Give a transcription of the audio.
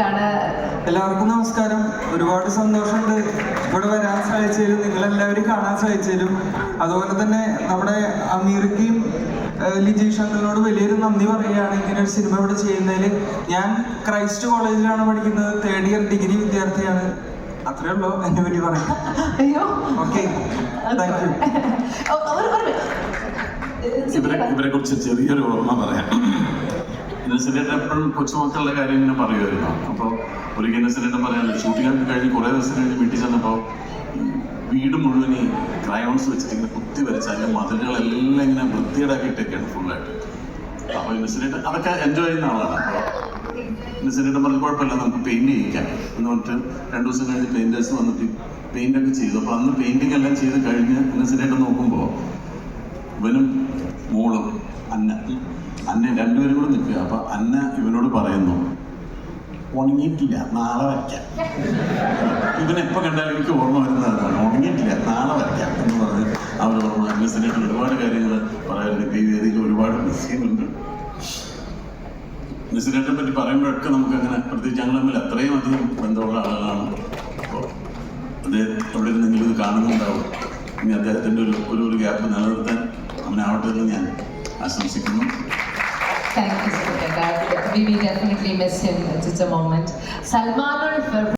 ആണ്. എല്ലാവർക്കും നമസ്കാരം. ഒരുപാട് സന്തോഷമുണ്ട്. ഇവിടെ വരാൻ സാധിച്ചാലും നിങ്ങളെല്ലാവരും കാണാൻ സാധിച്ചാലും അതുപോലെ തന്നെ നമ്മുടെ അമീർക്കും ലിജീഷ് അങ്കിളിനോട് വലിയൊരു നന്ദി പറയുകയാണ്. ഇങ്ങനെ ഒരു സിനിമ ഇവിടെ ചെയ്യുന്നതിൽ ഞാൻ ക്രൈസ്റ്റ് കോളേജിലാണ് പഠിക്കുന്നത്. തേർഡ് ഇയർ ഡിഗ്രി വിദ്യാർത്ഥിയാണ്. അത്രേ ഉള്ളൂ എന്നെ പറ്റി പറയാം അയ്യോ. ഓക്കെ താങ്ക് യു ഇവരെ കുറിച്ച് ചെറിയൊരു ഓർമ്മ പറയാം. ഇന്നസെന്റേറ്റ് എപ്പോഴും കൊച്ചുമക്കളുടെ കാര്യം ഇങ്ങനെ പറയുമായിരുന്നു. അപ്പോൾ ഒരു ഇന്നസെന്റേറ്റ് പറയാൻ ഷൂട്ടിംഗ് കഴിഞ്ഞ് കുറേ ദിവസം കഴിഞ്ഞ് വീട്ടിൽ ചെന്നപ്പോൾ വീട് മുഴുവൻ ഈ ക്രയോൺസ് വെച്ചിട്ട് ഇങ്ങനെ കുത്തി വരച്ച് അതിന്റെ മതിലുകളെല്ലാം ഇങ്ങനെ വൃത്തിയേടാക്കിയിട്ടൊക്കെയാണ് ഫുള്ളായിട്ട് അപ്പോൾ ഇന്നസെന്റേറ്റ് അതൊക്കെ എൻജോയ് ചെയ്യുന്ന ആളാണ്. അപ്പോൾ ഇന്നസെന്റേറ്റ് പറഞ്ഞ കുഴപ്പമില്ല നമുക്ക് പെയിന്റ് ചെയ്യിക്കാം എന്ന് പറഞ്ഞിട്ട് രണ്ട് ദിവസം കഴിഞ്ഞ് പെയിന്റേഴ്സ് വന്നിട്ട് പെയിന്റ് ഒക്കെ ചെയ്തു. അപ്പോൾ അന്ന് പെയിന്റിംഗ് എല്ലാം ചെയ്ത് കഴിഞ്ഞ് ഇന്നസെന്റേറ്റ് നോക്കുമ്പോൾ ഇവനും അന്ന അന്ന രണ്ടുപേരും കൂടെ നിൽക്കുക. അപ്പൊ അന്ന ഇവനോട് പറയുന്നു ഉണങ്ങിയിട്ടില്ല നാളെ വരയ്ക്കാം ഇവൻ എപ്പോ കണ്ടാലും എനിക്ക് ഓർമ്മ വരുന്നതാണ്. ഉണങ്ങിയിട്ടില്ല നാളെ വരയ്ക്കാം എന്ന് പറഞ്ഞ് അവർ ഓർമ്മ മിസ്സിനായിട്ട് ഒരുപാട് കാര്യങ്ങൾ പറയാറുണ്ട്. ഈ വേദിയിൽ ഒരുപാട് മിസ്സിയുണ്ട് മിസ്സിനായിട്ടെ പറ്റി പറയുമ്പോഴൊക്കെ നമുക്ക് അങ്ങനെ പ്രത്യേകിച്ച് ഞങ്ങൾ തമ്മിൽ അത്രയും അധികം ബന്ധമുള്ള ആളുകളാണ്. അപ്പോൾ അദ്ദേഹം എവിടെ കാണുന്നുണ്ടാവും. ഇനി അദ്ദേഹത്തിന്റെ ഒരു ഒരു ഒരു ഗ്യാപ്പ് നിലനിർത്താൻ അവനാവട്ടെ എന്ന് ഞാൻ ആശംസിക്കുന്നു Thank you, Supriya. We will definitely miss him. It's, it's a moment. Salman or